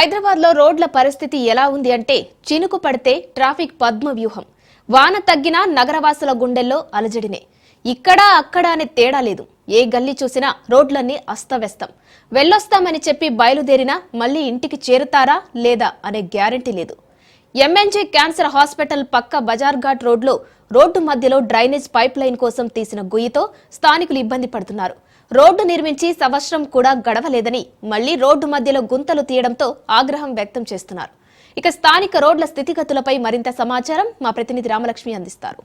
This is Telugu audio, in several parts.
హైదరాబాద్లో రోడ్ల పరిస్థితి ఎలా ఉంది అంటే చినుకు పడితే ట్రాఫిక్ పద్మ వ్యూహం వాన తగ్గినా నగరవాసుల గుండెల్లో అలజడినే. ఇక్కడ అక్కడ అనే తేడా లేదు. ఏ గల్లీ చూసినా రోడ్లన్నీ అస్తవ్యస్తం. వెళ్ళొస్తామని చెప్పి బయలుదేరినా మళ్ళీ ఇంటికి చేరుతారా లేదా అనే గ్యారంటీ లేదు. ఎంఎన్జే క్యాన్సర్ హాస్పిటల్ పక్క బజార్ ఘాట్ రోడ్లో రోడ్డు మధ్యలో డ్రైనేజ్ పైప్ లైన్ కోసం తీసిన గుయ్యితో స్థానికులు ఇబ్బంది పడుతున్నారు. రోడ్డు నిర్మించి సంవత్సరం కూడా గడవలేదని మళ్ళీ రోడ్డు మధ్యలో గుంతలు తీయడంతో ఆగ్రహం వ్యక్తం చేస్తున్నారు. ఇక స్థానిక రోడ్ల స్థితిగతులపై మరింత సమాచారం మా ప్రతినిధి రామలక్ష్మి అందిస్తారు.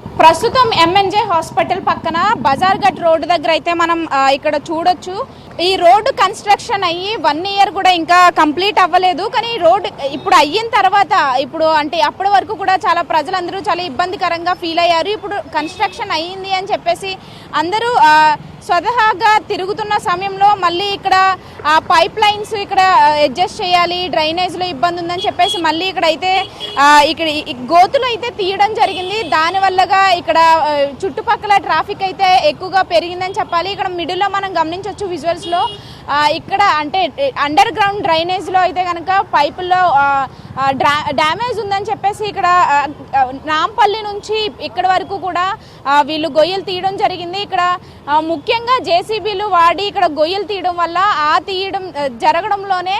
ప్రస్తుతం ఎంఎన్జే హాస్పిటల్ పక్కన బజార్ గట్ రోడ్డు దగ్గర అయితే మనం ఇక్కడ చూడొచ్చు. ఈ రోడ్డు కన్స్ట్రక్షన్ అయ్యి వన్ ఇయర్ కూడా ఇంకా కంప్లీట్ అవ్వలేదు. కానీ రోడ్ ఇప్పుడు అయిన తర్వాత ఇప్పుడు అంటే అప్పటి వరకు కూడా చాలా ప్రజలందరూ చాలా ఇబ్బందికరంగా ఫీల్ అయ్యారు. ఇప్పుడు కన్స్ట్రక్షన్ అయ్యింది అని చెప్పేసి అందరూ స్వతహాగా తిరుగుతున్న సమయంలో మళ్ళీ ఇక్కడ ఆ పైప్ లైన్స్ ఇక్కడ అడ్జస్ట్ చేయాలి డ్రైనేజ్లో ఇబ్బంది ఉందని చెప్పేసి మళ్ళీ ఇక్కడ అయితే ఇక్కడ ఈ- గోతులు అయితే తీయడం జరిగింది. దానివల్లగా ఇక్కడ చుట్టుపక్కల ట్రాఫిక్ అయితే ఎక్కువగా పెరిగిందని చెప్పాలి. ఇక్కడ మిడిల్లో మనం గమనించవచ్చు విజువల్స్లో ఇక్కడ అంటే అండర్ గ్రౌండ్ డ్రైనేజ్లో అయితే కనుక పైపుల్లో డ్యామేజ్ ఉందని చెప్పేసి ఇక్కడ నాంపల్లి నుంచి ఇక్కడ వరకు కూడా వీళ్ళు గొయ్యలు తీయడం జరిగింది. ఇక్కడ ముఖ్యంగా జేసీబీలు వాడి ఇక్కడ గొయ్యలు తీయడం వల్ల ఆ తీయడం జరగడంలోనే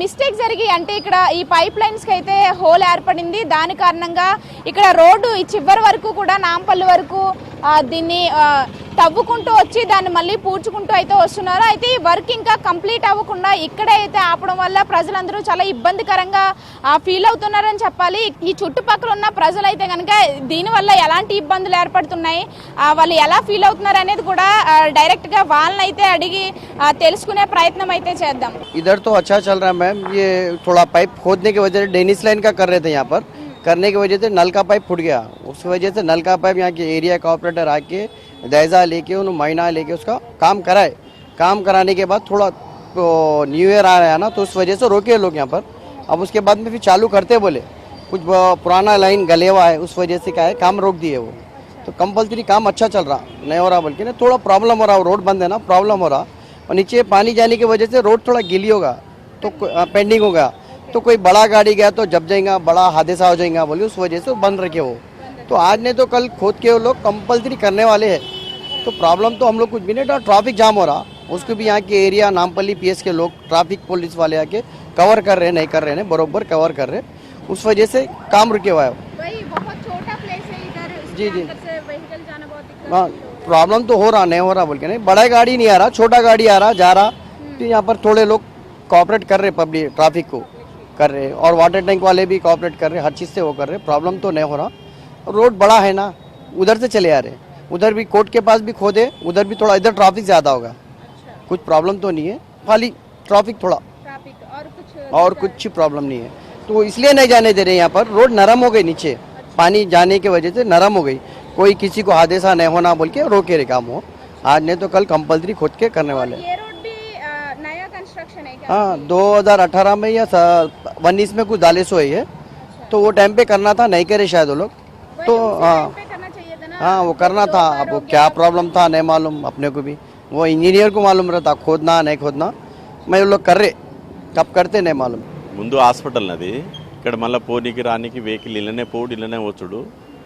మిస్టేక్ జరిగి అంటే ఇక్కడ ఈ పైప్ లైన్స్కి అయితే హోల్ ఏర్పడింది. దాని కారణంగా ఇక్కడ రోడ్డు ఈ చివరి వరకు కూడా నాంపల్లి వరకు దీన్ని ఆ, తవ్వుకుంటూ వచ్చి దాన్ని మళ్ళీ పూడ్చుకుంటూ అయితే వస్తున్నారు అయితే ఈ వర్క్ ఇంకా కంప్లీట్ అవ్వకుండా ఇక్కడే అయితే ఆపడం వల్ల ప్రజలందరూ చాలా ఇబ్బందికరంగా ఫీల్ అవుతున్నారని చెప్పాలి ఈ చుట్టుపక్కల ఉన్న ప్రజలు అయితే కనుక దీనివల్ల ఎలాంటి ఇబ్బందులు ఏర్పడుతున్నాయి ఆ, వాళ్ళు ఎలా ఫీల్ అవుతున్నారు అనేది కూడా ఆ, డైరెక్ట్ గా వాళ్ళని అయితే అడిగి ఆ, తెలుసుకునే ప్రయత్నం అయితే చేద్దాం इधर तो अच्छा चल रहा है मैम ये थोड़ा पाइप खोदने की वजह से डेनिस लाइन का कर रहे थे यहाँ पर करने की वजह से नल का पाइप फूट गया। उस वजह से नल का पाइप यहाँ के एरिया का ऑपरेटर आके जायजा लेके, उन्होंने महीना लेके उसका काम कराए। काम कराने के बाद थोड़ा तो न्यू ईयर आ रहा है ना तो उस वजह से रोके लोग यहाँ पर। अब उसके बाद में फिर चालू करते बोले। कुछ पुराना लाइन गले हुआ है, उस वजह से क्या है, काम रोक दिए वो। तो कंपल्सरी काम अच्छा चल रहा, नहीं हो रहा बल्कि ना, थोड़ा प्रॉब्लम हो रहा रोड बंद है ना प्रॉब्लम हो रहा। और नीचे पानी जाने की वजह से रोड थोड़ा गिली होगा तो पेंडिंग हो गया तो कोई बड़ा गाड़ी गया तो जब जाएगा बड़ा हादसा हो जाएगा बोले उस वजह से बंद रखे वो। तो आज नहीं तो कल खोद के वो लोग कंपल्सरी करने वाले हैं। तो प्रॉब्लम तो हम लोग कुछ भी नहीं था ट्रैफ़िक जाम हो रहा। उसको भी यहाँ के एरिया नामपल्ली पीएस के लोग ट्रैफ़िक पुलिस वाले आके कवर कर रहे हैं नहीं कर रहे हैं बरोबर कवर कर रहे उस वजह से काम रुके हुआ है। जी जी। हाँ प्रॉब्लम तो हो रहा नहीं हो रहा बोल के नहीं। बड़ा गाड़ी नहीं आ रहा छोटा गाड़ी आ रहा जा रहा। तो यहाँ पर थोड़े लोग कॉपरेट कर रहे पब्लिक ट्रैफ़िक को। कर रहे हैं और वाटर टैंक वाले भी कॉपरेट कर रहे हैं हर चीज़ से वो कर रहे हैं। प्रॉब्लम तो नहीं हो रहा। रोड बड़ा है ना उधर से चले आ रहे उधर भी कोर्ट के पास भी खोदे उधर भी थोड़ा इधर ट्रैफ़िक ज़्यादा होगा। कुछ प्रॉब्लम तो नहीं है। खाली ट्रैफ़िक थोड़ा। और कुछ प्रॉब्लम नहीं है। तो इसलिए नहीं जाने दे रहे यहाँ पर। रोड नरम हो गई नीचे। पानी जाने की वजह से नरम हो गई। कोई किसी को हादसा नहीं होना बोल के रोके रहे काम हो आज नहीं तो कल कंपल्सरी खोद के करने वाले हैं। ये रोड भी नया कंस्ट्रक्शन है हाँ 2018 में या उन्नीस में कुछ दालेस हुई है तो वो टाइम पे करना था नहीं करे शायद वो लोग तो हाँ करना चाहिए था ना हाँ वो करना था अब वो क्या प्रॉब्लम था नहीं मालूम अपने को भी वो इंजीनियर को मालूम रहता खोदना नहीं खोदना मैं वो लोग कर रहे कब करते नहीं मालूम ముందు హాస్పిటల్ నది ఇక్కడ మళ్ళీ పోనీకి రానికి వెహికల్ ఇళ్ళనే పోడు ఇళ్ళనే వచ్చుడు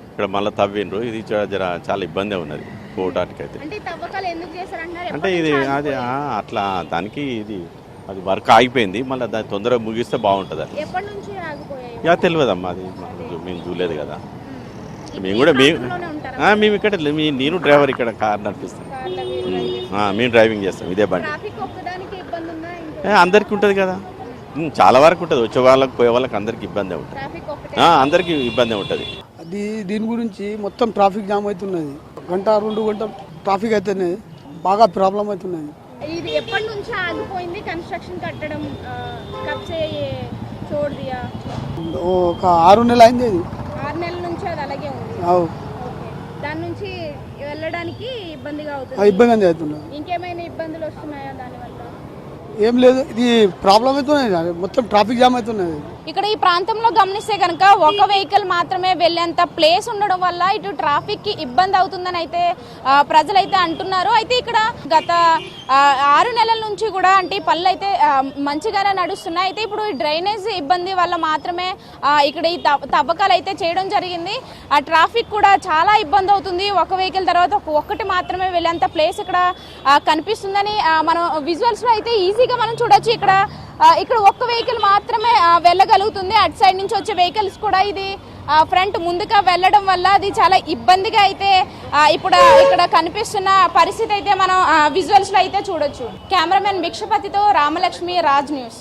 ఇక్కడ మళ్ళీ తవ్విండ్రు ఇది చా- జర చాలా ఇబ్బంది ఉన్నది పోవడానికి అయితే అంటే ఈ తవ్వకాలు ఎందుకు చేశారంటున్నారు అంటే ఇది అది ఆ, అట్లా దానికి ఇది అది వర్క్ ఆగిపోయింది మళ్ళీ దాన్ని తొందరగా ముగిస్తే బాగుంటుంది అది. ఎప్పటి నుంచి ఆగిపోయాయి? తెలియదమ్మా అది మనకు మేము చూడలేదు కదా. మేము. కూడా మేము ఆ, మేము ఇక్కడ మీ నేను డ్రైవర్ ఇక్కడ కార్ నడిపిస్తాం. మేము. డ్రైవింగ్ చేస్తాం ఇదే బండి. ట్రాఫిక్ ఒక్కదానికి ఇబ్బంది ఉందా ఇంకా ఏ, అందరికీ ఉంటుంది కదా. చాలా వరకు ఉంటుంది వచ్చే వాళ్ళకి పోయే వాళ్ళకి అందరికీ ఇబ్బంది ఉంటుంది. ట్రాఫిక్ ఒకటే ఆ, అందరికీ ఇబ్బంది ఉంటుంది. అది దీని గురించి మొత్తం ట్రాఫిక్ జామ్ అవుతున్నది. గంట రెండు గంట ట్రాఫిక్ అవుతున్నది బాగా ప్రాబ్లం అవుతున్నది. ఇది ఎప్పటి నుంచో ఆగిపోయింది. కన్స్ట్రక్షన్ కట్టడం కబ్జే చోడుదియా ఒక ఆరు నెలలు అయింది ఆరు నెలల నుంచి అది అలాగే ఉంది. దాని నుంచి వెళ్ళడానికి ఇబ్బందిగా అవుతుంది. ఇబ్బంది అవుతుంది ఇంకేమైనా ఇబ్బందులు వస్తున్నాయా దానివల్ల? ఏం లేదు. ఇది ప్రాబ్లం అవుతున్నది మొత్తం ట్రాఫిక్ జామ్ అవుతున్నది ఇక్కడ ఈ ప్రాంతంలో గమనిస్తే కనుక ఒక వెహికల్ మాత్రమే వెళ్ళేంత ప్లేస్ ఉండడం వల్ల ఇటు ట్రాఫిక్కి ఇబ్బంది అవుతుందని అయితే ప్రజలైతే అంటున్నారు. అయితే ఇక్కడ గత ఆరు నెలల నుంచి కూడా అంటే ఈ అయితే మంచిగానే నడుస్తున్నాయి. అయితే ఇప్పుడు ఈ డ్రైనేజ్ ఇబ్బంది వల్ల మాత్రమే ఇక్కడ ఈ తవ్వకాలు అయితే చేయడం జరిగింది. ఆ ట్రాఫిక్ కూడా చాలా ఇబ్బంది అవుతుంది. ఒక వెహికల్ తర్వాత ఒక్కటి మాత్రమే వెళ్ళేంత ప్లేస్ ఇక్కడ కనిపిస్తుందని మనం విజువల్స్లో అయితే ఈజీగా మనం చూడొచ్చు. ఇక్కడ ఇక్కడ ఒక్క వెహికల్ మాత్రమే వెళ్ళగలుగుతుంది. అటు సైడ్ నుంచి వచ్చే వెహికల్స్ కూడా ఇది ఫ్రంట్ ముందుగా వెళ్ళడం వల్ల అది చాలా ఇబ్బందిగా అయితే ఇప్పుడు ఇక్కడ కనిపిస్తున్న పరిస్థితి అయితే మనం విజువల్స్లో అయితే చూడొచ్చు. కెమెరామెన్ భిక్షపతితో రామలక్ష్మి రాజ్ న్యూస్